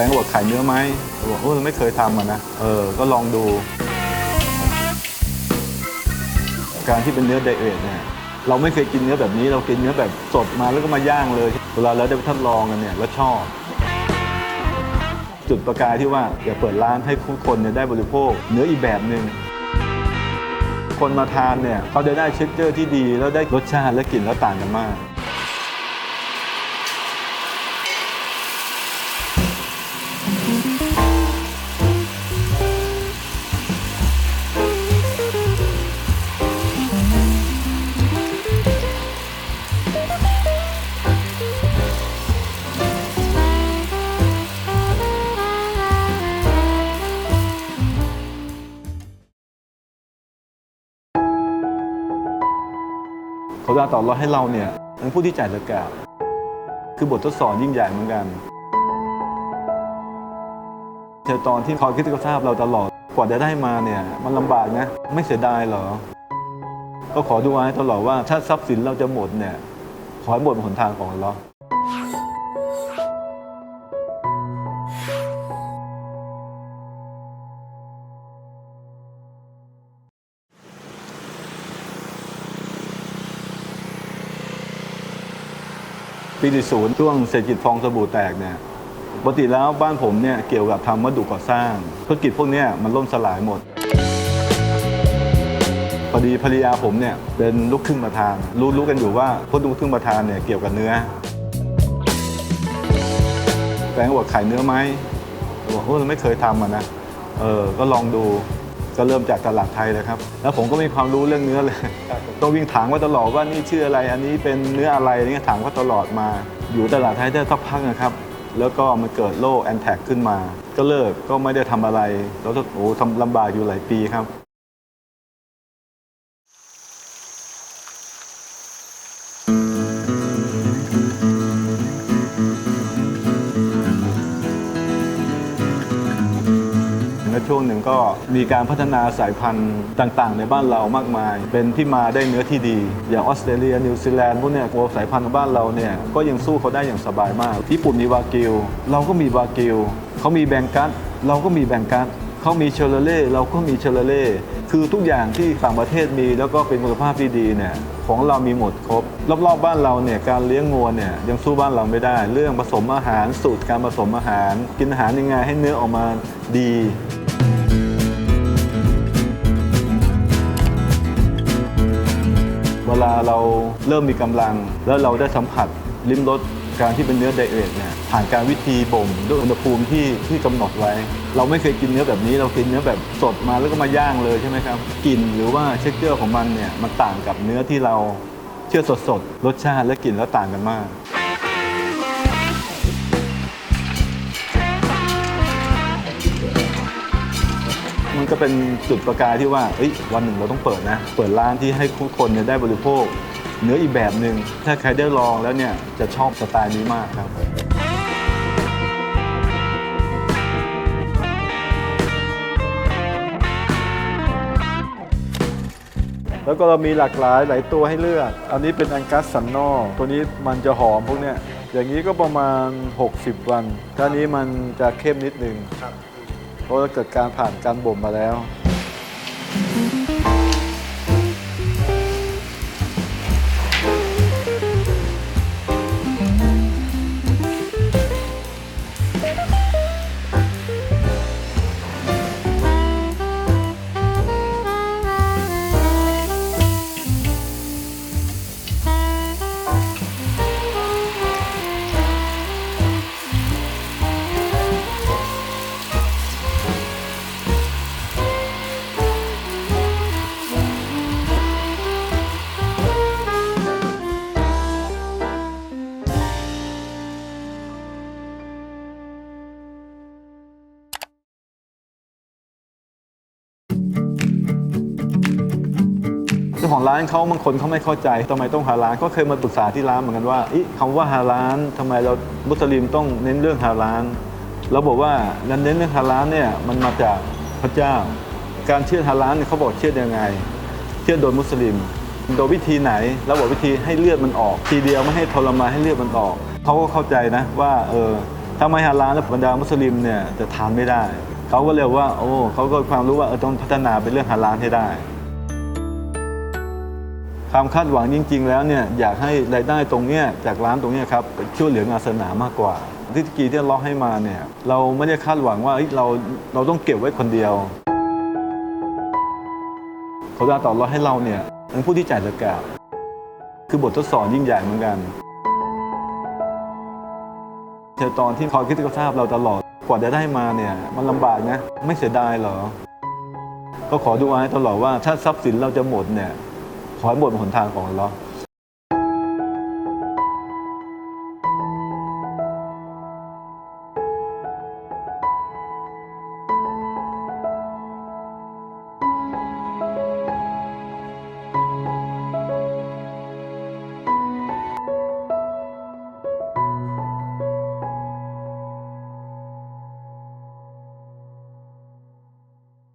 แฟนก็บอกขายเนื้อไหมเราบอกเออไม่เคยทำอะนะ เออ ก็ลองดู การที่เป็นเนื้อไดเอทเนี่ย เราไม่เคยกินเนื้อแบบนี้ เรากินเนื้อแบบสดมาแล้วก็มาย่างเลย เวลาเราได้ทดลองกันเนี่ยแล้วชอบ จุดประกายที่ว่าอยากเปิดร้านให้ทุกคนเนี่ยได้บริโภคเนื้ออีกแบบหนึ่งคนมาทานเนี่ยเขาจะได้เช็คเจอร์ที่ดีแล้วได้รสชาติและกลิ่นแล้วต่างกันมาก เขาจะต่อรอดให้เราเนี่ยเป็นผู้ที่จ่ายสกาคือบททดสอบยิ่งใหญ่เหมือนกันเธอตอนที่คอยคิดก็ทราบเราตลอดกว่าจะได้มาเนี่ยมันลำบากนะไม่เสียดายหรอ ก็ขอดูไว้ตลอดว่าถ้าทรัพย์สินเราจะหมดเนี่ยขอให้หมดเป็นหนทางของเรา ปี40ช่วงเศรษฐกิจฟองสบู่แตกเนี่ยปกติแล้วบ้านผมเนี่ยเกี่ยวกับทำวัสดุก่อสร้างธุรกิจพวกเนี้ยมันล่มสลายหมดพอดีภรรยาผมเนี่ยเป็นลูกครึ่งประธาน รู้รู้กันอยู่ว่าพวกลูกครึ่งประธานเนี่ยเกี่ยวกับเนื้อแฟนบอกขายเนื้อไหมบอกเออเราไม่เคยทำอะนะเออก็ลองดู ก็เริ่มจากตลาดไทยเลยครับ แล้วผมก็ไม่มีความรู้เรื่องเนื้อเลยต้องวิ่งถามว่าตลอดว่านี่ชื่ออะไร อันนี้เป็นเนื้ออะไรอะไรเงี้ยถามเขาตลอดมา อยู่ตลาดไทยได้สักพักนะครับ แล้วก็มันเกิดโรคแอนแทกขึ้นมา ก็เลิกก็ไม่ได้ทำอะไรแล้วก็โอ้ทำลำบากอยู่หลายปีครับ ช่วงหนึ่งก็มีการพัฒนาสายพันธุ์ต่างๆ ในบ้านเรามากมาย เป็นที่มาได้เนื้อที่ดี อย่างออสเตรเลียนิวซีแลนด์พวกเนี้ยตัวสายพันธุ์ของบ้านเราเนี่ยก็ยังสู้เขาได้อย่างสบายมาก ญี่ปุ่นมีวากิว เราก็มีวากิวเขามีแบงกัสเราก็มีแบงกัสเขามีเชลเล่เราก็มีเชลเล่คือทุกอย่างที่ต่างประเทศมีแล้วก็เป็นคุณภาพที่ดีเนี่ยของเรามีหมดครบ รอบๆบ้านเราเนี่ยการเลี้ยงงัวเนี่ยยังสู้บ้านเราไม่ได้ เรื่องผสมอาหารสูตรการผสมอาหาร กินอาหารยังไงให้เนื้อออกมาดี เราเริ่มมีกำลัง แล้วเราได้สัมผัสลิ้มรสการที่เป็นเนื้อไดเอทเนี่ยผ่านการวิธีบ่มด้วยอุณหภูมิที่ที่กำหนดไว้ เราไม่เคยกินเนื้อแบบนี้ เรากินเนื้อแบบสดมาแล้วก็มาย่างเลยใช่ไหมครับกลิ่นหรือว่าเช็คเจอร์ของมันเนี่ยมันต่างกับเนื้อที่เราเชื่อสดๆรสชาติและกลิ่นแล้วต่างกันมาก มันก็เป็นจุดประกายที่ว่าวันหนึ่งเราต้องเปิดนะ เปิดร้านที่ให้ทุกคนเนี่ยได้บริโภค เนื้ออีกแบบหนึ่งถ้าใครได้ลองแล้วเนี่ยจะชอบสไตล์นี้มากครับแล้วก็เรามีหลากหลายหลายตัวให้เลือก อันนี้เป็นอังกัสสันนอตัวนี้มันจะหอมพวกเนี้ย อย่างนี้ก็ประมาณ 60 วัน ถ้านี้มันจะเข้มนิดนึง เพราะว่าเกิดการผ่านการบ่มมาแล้ว ของร้านเขาบางคนเขาไม่เข้าใจทำไมต้องฮาลาลก็เคยมาปรึกษาที่ร้านเหมือนกันว่าอิคำว่าฮาลาลทำไมเรามุสลิมต้องเน้นเรื่องฮาลาลเราบอกว่าเน้นเรื่องฮาลาลเนี่ยมันมาจากพระเจ้า การเชื่อฮาลาลเนี่ยเขาบอกเชื่อยังไง เชื่อโดยมุสลิม โดยวิธีไหนเราบอกวิธีให้เลือดมันออก ทีเดียวไม่ให้ทรมานให้เลือดมันออกเขาก็เข้าใจนะว่าเออถ้าไม่ฮาลาลแล้วบรรดามุสลิมเนี่ยจะทานไม่ได้เขาก็เลยว่า โอ้เขาก็ความรู้ว่าเออต้องพัฒนาเป็นเรื่องฮาลาลให้ได้ ความคาดหวังจริง ๆ แล้วเนี่ยอยากให้รายได้ตรงเนี้ยจากร้านตรงเนี้ยครับช่วยเหลืองานศาสนามากกว่า ที่ตะกี้ที่เราให้มาเนี่ยเราไม่ได้คาดหวังว่าเอ้ยเราเราต้องเก็บไว้คนเดียวเขาจะต่อรอให้เราเนี่ยเป็นผู้ที่จ่ายสกาคือบททดสอบยิ่งใหญ่เหมือนกันเธอตอนที่คอยคิดก็ทราบเราตลอดกว่าจะได้มาเนี่ยมันลำบากนะไม่เสียดายหรอ ก็ขอดูอาให้ตลอดว่าถ้าทรัพย์สินเราจะหมดเนี่ย ขอให้บทเป็นหนทางของเรา